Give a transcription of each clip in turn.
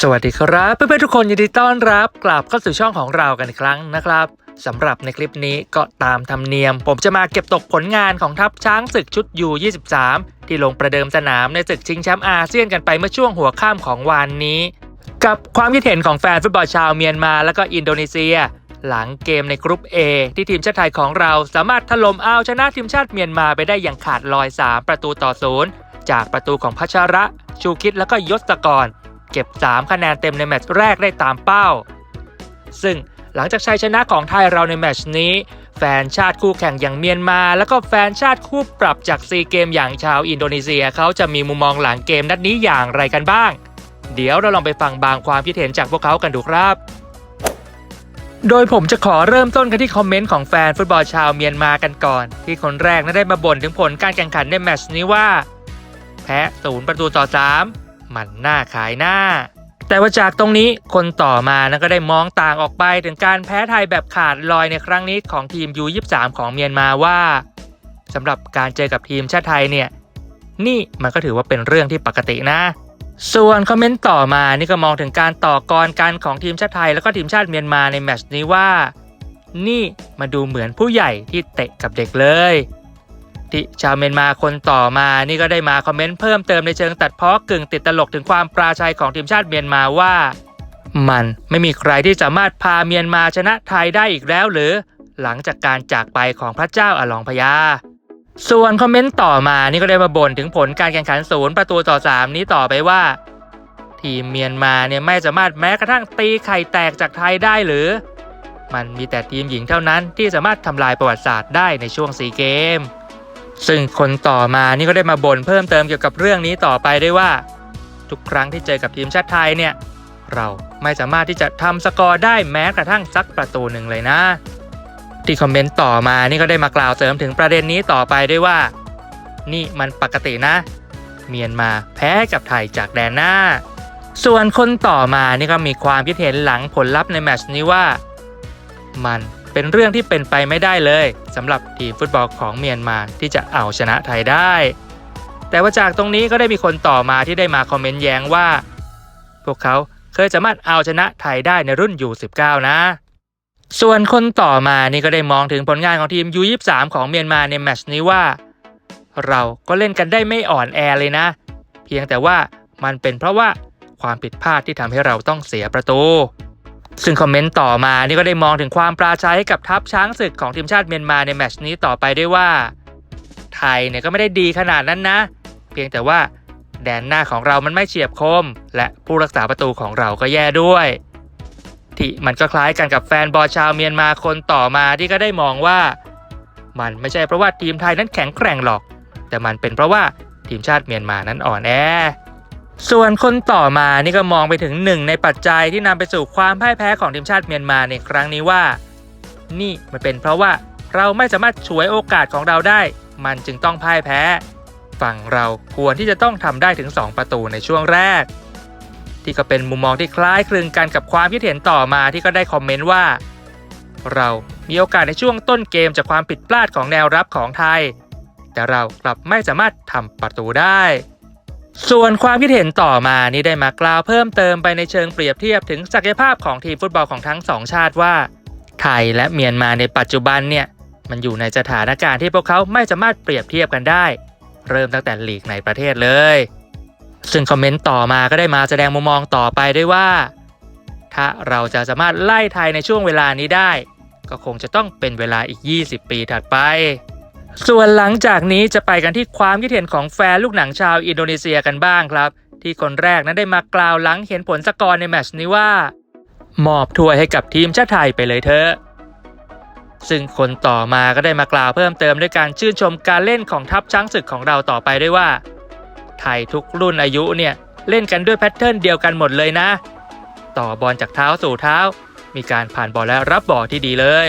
สวัสดีครับเพื่อนๆทุกคนยินดีต้อนรับ กลับเข้าสู่ช่องของเรากันอีกครั้งนะครับสำหรับในคลิปนี้ก็ตามธรรมเนียม ผมจะมาเก็บตกผลงานของทัพช้างศึกชุดยู23ที่ลงประเดิมสนามในศึกชิงแชมป์อาเซียนกันไปเมื่อช่วงหัวค่ำของวันนี้ กับความคิดเห็นของแฟนฟุตบอลชาวเมียนมาและก็อินโดนีเซีย หลังเกมในกรุ๊ป A ที่ทีมชาติไทยของเราสามารถถล่มเอาชนะทีมชาติเมียนมาไปได้อย่างขาดลอย 3 ประตูต่อศูนย์จากประตูของพัชระ ชูคิดและก็ยศกร เก็บ 3 คะแนนเต็มในแมตช์แรกได้ตามเป้า ซึ่งหลังจากชัยชนะของไทยเราในแมตช์นี้ แฟนชาติคู่แข่งอย่างเมียนมา แล้วก็แฟนชาติคู่ปรับจากซีเกมอย่างชาวอินโดนีเซียเขาจะมีมุมมองหลังเกมนัดนี้อย่างไรกันบ้าง เดี๋ยวเราลองไปฟังบางความคิดเห็นจากพวกเขากันดูครับ โดยผมจะขอเริ่มต้นกันที่คอมเมนต์ของแฟนฟุตบอลชาวเมียนมากันก่อน ที่คนแรกนั้นได้มาบ่นถึงผลการแข่งขันในแมตช์นี้ว่า แพ้ศูนย์ประตูต่อ3 มันน่าขายหน้า แต่ว่าจากตรงนี้คนต่อมานั้นก็ได้มองต่างออกไปถึงการแพ้ไทยแบบขาดลอยในครั้งนี้ของทีม U23 ของเมียนมาว่าสำหรับการเจอกับทีมชาติไทยเนี่ยนี่มันก็ถือว่าเป็นเรื่องที่ปกตินะ ส่วนคอมเมนต์ต่อมานี่ก็มองถึงการต่อกรกันของทีมชาติไทย แล้วก็ทีมชาติเมียนมาในแมตช์นี้ว่า นี่มาดูเหมือนผู้ใหญ่ที่เตะกับเด็กเลย ที่ชาวเมียนมาคนต่อมานี่ก็ได้มาคอมเมนต์เพิ่มเติมในเชิงตัดพ้อกึ่งติดตลกถึงความปราชัยของทีมชาติเมียนมาว่า มันไม่มีใครที่สามารถพาเมียนมาชนะไทยได้อีกแล้วหรือ หลังจากการจากไปของพระเจ้าอลองพญาส่วนคอมเมนต์ต่อมานี่ก็ได้มาบ่นถึงผลการแข่งขันศูนย์ประตูต่อ 3 นี้ต่อไปว่า ทีมเมียนมาเนี่ยไม่สามารถแม้กระทั่งตีไข่แตกจากไทยได้หรือ มันมีแต่ทีมหญิงเท่านั้นที่สามารถทำลายประวัติศาสตร์ได้ในช่วงซีเกม ซึ่งคนต่อมานี่ก็ได้มาบ่นเพิ่มเติมเกี่ยวกับเรื่องนี้ต่อไปด้วยว่า ทุกครั้งที่เจอกับทีมชาติไทยเนี่ย เราไม่สามารถที่จะทำสกอร์ได้แม้กระทั่งสักประตูหนึ่งเลยนะ ที่คอมเมนต์ต่อมานี่ก็ได้มากล่าวเสริมถึงประเด็นนี้ต่อไปด้วยว่า นี่มันปกตินะ เมียนมาแพ้กับไทยจากแดนหน้า ส่วนคนต่อมานี่ก็มีความคิดเห็นหลังผลลัพธ์ในแมตช์นี้ว่า มัน เป็นเรื่องที่เป็นไปไม่ได้เลยสำหรับทีมฟุตบอลของเมียนมาที่จะเอาชนะไทยได้ แต่ว่าจากตรงนี้ก็ได้มีคนต่อมาที่ได้มาคอมเมนต์แย้งว่า พวกเขาเคยสามารถเอาชนะไทยได้ในรุ่น U19 นะ ส่วนคนต่อมานี่ก็ได้มองถึงผลงานของทีม U23 ของเมียนมาในแมตช์นี้ว่า เราก็เล่นกันได้ไม่อ่อนแอเลยนะ เพียงแต่ว่ามันเป็นเพราะว่าความผิดพลาดที่ทำให้เราต้องเสียประตู ซึ่งคอมเมนต์ต่อมานี่ก็ได้มองถึงความปราชัยให้กับทัพช้างศึกของทีมชาติเมียนมาในแมชนี้ต่อไปด้วยว่า ไทยเนี่ยก็ไม่ได้ดีขนาดนั้นนะ เพียงแต่ว่าแดนหน้าของเรามันไม่เฉียบคม และผู้รักษาประตูของเราก็แย่ด้วย ที่มันก็คล้ายกันกับแฟนบอลชาวเมียนมาคนต่อมาที่ก็ได้มองว่า มันไม่ใช่เพราะว่าทีมไทยนั้นแข็งแกร่งหรอก แต่มันเป็นเพราะว่าทีมชาติเมียนมานั้นอ่อนแอ ส่วนคนต่อมานี่ก็มองไปถึงหนึ่งในปัจจัยที่นำไปสู่ความพ่ายแพ้ของทีมชาติเมียนมาในครั้งนี้ว่า นี่มันเป็นเพราะว่าเราไม่สามารถฉวยโอกาสของเราได้ มันจึงต้องพ่ายแพ้ ฝั่งเราควรที่จะต้องทำได้ถึง 2 ประตูในช่วงแรก ที่ก็เป็นมุมมองที่คล้ายคลึงกันกับความคิดเห็นต่อมาที่ก็ได้คอมเมนต์ว่า เรามีโอกาสในช่วงต้นเกมจากความผิดพลาดของแนวรับของไทย แต่เรากลับไม่สามารถทำประตูได้ ส่วนความคิดเห็นต่อมานี่ได้มากล่าวเพิ่มเติมไปในเชิงเปรียบเทียบถึงศักยภาพของทีมฟุตบอลของทั้งสองชาติว่า ไทยและเมียนมาในปัจจุบันเนี่ยมันอยู่ในสถานการณ์ที่พวกเขาไม่สามารถเปรียบเทียบกันได้ เริ่มตั้งแต่ลีกในประเทศเลย ซึ่งคอมเมนต์ต่อมาก็ได้มาแสดงมุมมองต่อไปด้วยว่า ถ้าเราจะสามารถไล่ไทยในช่วงเวลานี้ได้ ก็คงจะต้องเป็นเวลาอีก 20 ปีถัดไป ส่วนหลังจากนี้จะไปกันที่ความคิดเห็นของแฟนลูกหนังชาวอินโดนีเซียกันบ้างครับ ที่คนแรกนั้นได้มากล่าวหลังเห็นผลสกอร์ในแมชนี้ว่า มอบถ้วยให้กับทีมชาติไทยไปเลยเถอะซึ่งคนต่อมาก็ได้มากล่าวเพิ่มเติมด้วยการชื่นชมการเล่นของทัพช้างศึกของเราต่อไปด้วยว่า ไทยทุกรุ่นอายุเนี่ยเล่นกันด้วยแพทเทิร์นเดียวกันหมดเลยนะ ต่อบอลจากเท้าสู่เท้า มีการผ่านบอลและรับบอลที่ดีเลย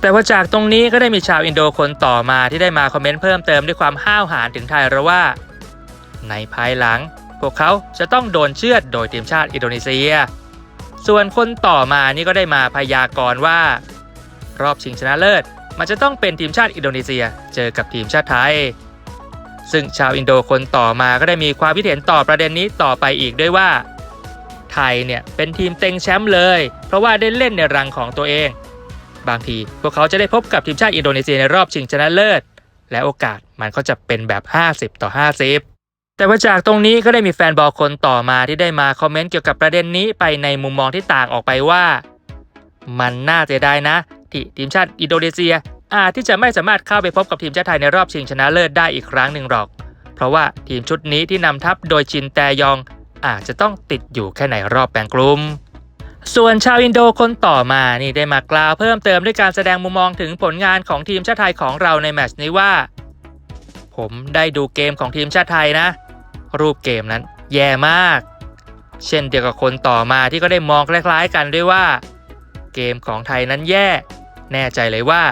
แต่ว่าจากตรงนี้ก็ได้มีชาวอินโดคนต่อมาที่ได้มาคอมเมนต์เพิ่มเติมด้วยความห้าวหาญถึงไทยระว่า ในภายหลัง พวกเขาจะต้องโดนเชือดโดยทีมชาติอินโดนีเซีย ส่วนคนต่อมานี่ก็ได้มาพยากรณ์ว่า รอบชิงชนะเลิศ มันจะต้องเป็นทีมชาติอินโดนีเซียเจอกับทีมชาติไทย ซึ่งชาวอินโดคนต่อมาก็ได้มีความคิดเห็นต่อประเด็นนี้ต่อไปอีกด้วยว่า ไทยเนี่ยเป็นทีมเต็งแชมป์เลย เพราะว่าได้เล่นในรังของตัวเอง บางที พวกเขาจะได้พบกับทีมชาติอินโดนีเซียในรอบชิงชนะเลิศ และโอกาสมันก็จะเป็นแบบ 50 ต่อ 50แต่ว่าจากตรงนี้ก็ได้มีแฟนบอลคนต่อมาที่ได้มาคอมเมนต์เกี่ยวกับประเด็นนี้ไปในมุมมองที่ต่างออกไปว่า มันน่าเสียดายนะ ที่ทีมชาติอินโดนีเซีย อาจที่จะไม่สามารถเข้าไปพบกับทีมชาติไทยในรอบชิงชนะเลิศได้อีกครั้งหนึ่งหรอก เพราะว่าทีมชุดนี้ที่นำทัพโดยชินแตยอง อาจจะต้องติดอยู่แค่ในรอบแบ่งกลุ่ม ส่วนชาวอินโดคนต่อมานี่ได้มากล่าวเพิ่มเติมด้วยการแสดงมุมมองถึงผลงานของทีมชาติไทยของเราในแมตช์นี้ว่า ผมได้ดูเกมของทีมชาติไทยนะ รูปเกมนั้น แย่มาก เช่นเดียวกับคนต่อมาที่ก็ได้มองคล้าย ๆ กันด้วยว่า เกมของไทยนั้นแย่ แน่ใจเลยว่า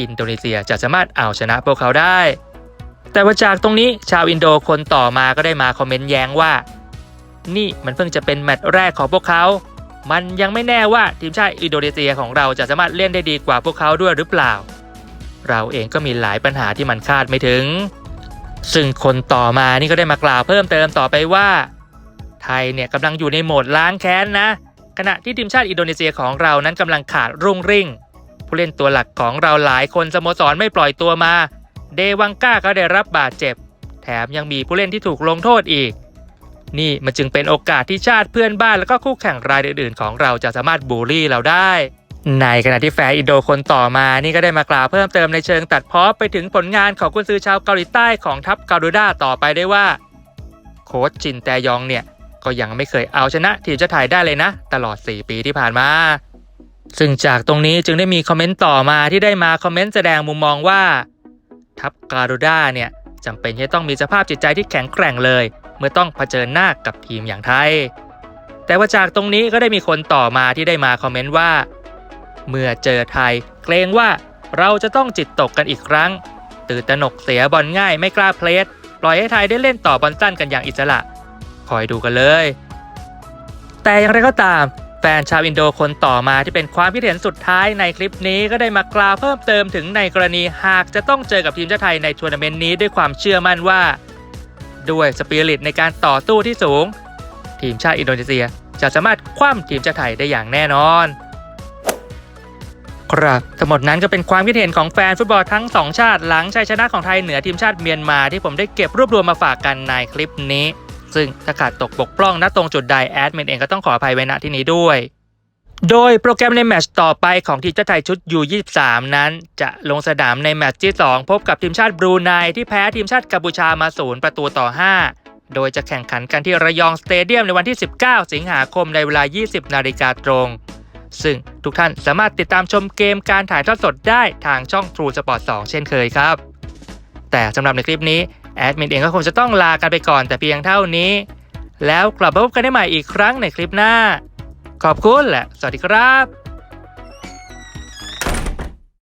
อินโดนีเซียจะสามารถเอาชนะพวกเขาได้ แต่ว่าจากตรงนี้ชาวอินโดคนต่อมาก็ได้มาคอมเมนต์แย้งว่า นี่มันเพิ่งจะเป็นแมตช์แรกของพวกเขา มันยังไม่แน่ว่าทีมชาติอินโดนีเซียของเราจะสามารถเล่นได้ดีกว่าพวกเขาด้วยหรือเปล่า เราเองก็มีหลายปัญหาที่มันคาดไม่ถึง ซึ่งคนต่อมานี่ก็ได้มากล่าวเพิ่มเติมต่อไปว่า ไทยเนี่ยกำลังอยู่ในโหมดล้างแค้นนะ ขณะที่ทีมชาติอินโดนีเซียของเรานั้นกำลังขาดรุ่งริ่ง ผู้เล่นตัวหลักของเราหลายคนสโมสรไม่ปล่อยตัวมา เดวังก้าก็ได้รับบาดเจ็บ แถมยังมีผู้เล่นที่ถูกลงโทษอีก นี่มันจึงเป็นโอกาสที่ชาติเพื่อนบ้านแล้วก็คู่แข่งรายอื่นๆ ของเราจะสามารถบูลลี่เราได้ ในขณะที่แฟนอินโดคนต่อมานี่ก็ได้มากล่าวเพิ่มเติมในเชิงตัดเพ้อไปถึงผลงานของกุนซือชาวเกาหลีใต้ของทัพการูด้าต่อไปได้ว่า โค้ชจินแตยองเนี่ยก็ยังไม่เคยเอาชนะทีมชาติไทยได้เลยนะ ตลอด 4 ปีที่ผ่านมา ซึ่งจากตรงนี้จึงได้มีคอมเมนต์ต่อมาที่ได้มาคอมเมนต์แสดงมุมมองว่า ทัพการูด้าเนี่ยจำเป็นที่ต้องมีสภาพจิตใจที่แข็งแกร่งเลย เมื่อต้องเผชิญหน้ากับทีมอย่างไทย แต่ว่าจากตรงนี้ก็ได้มีคนต่อมาที่ได้มาคอมเมนต์ว่า เมื่อเจอไทย เกรงว่าเราจะต้องจิตตกกันอีกครั้ง ตื่นตระหนกเสียบอลง่ายไม่กล้าเพลสปล่อยให้ไทยได้เล่นต่อบอลสั้นกันอย่างอิสระ คอยดูกันเลย แต่อย่างไรก็ตามแฟนชาวอินโดคนต่อมาที่เป็นความคิดเห็นสุดท้ายในคลิปนี้ก็ได้มากล่าวเพิ่มเติมถึงในกรณีหากจะต้องเจอกับทีมชาติไทยในทัวร์นาเมนต์นี้ด้วยความเชื่อมั่นว่า ด้วยสปิริตในการต่อสู้ที่สูง ทีมชาติอินโดนีเซียจะสามารถคว่ำทีมชาติไทยได้อย่างแน่นอน ครับทั้งหมดนั้นก็เป็นความคิดเห็นของแฟนฟุตบอลทั้งสองชาติหลังชัยชนะของไทยเหนือทีมชาติเมียนมาที่ผมได้เก็บรวบรวมมาฝากกันในคลิปนี้ ซึ่งถ้าขาดตกบกพร่องณตรงจุดใดแอดมินเองก็ต้องขออภัยไว้ณที่นี้ด้วย โดยโปรแกรมในแมตช์ต่อไปของทีมชาติไทยชุด U23 นั้น จะลงสนามในแมตช์ที่ 2 พบกับทีมชาติบรูไนที่แพ้ทีมชาติกัมพูชามาศูนย์ประตูต่อ 5 โดยจะแข่งขันกันที่ระยองสเตเดียมในวันที่ 19 สิงหาคมในเวลา 20 นาฬิกาตรง ซึ่งทุกท่านสามารถติดตามชมเกมการถ่ายทอดสดได้ทางช่อง True Sport 2 เช่นเคยครับ แต่สำหรับในคลิปนี้แอดมินเองก็คงจะต้องลากันไปก่อนแต่เพียงเท่านี้ แล้วกลับมาพบกันได้ใหม่อีกครั้งในคลิปหน้า ขอบคุณและ สวัสดีครับ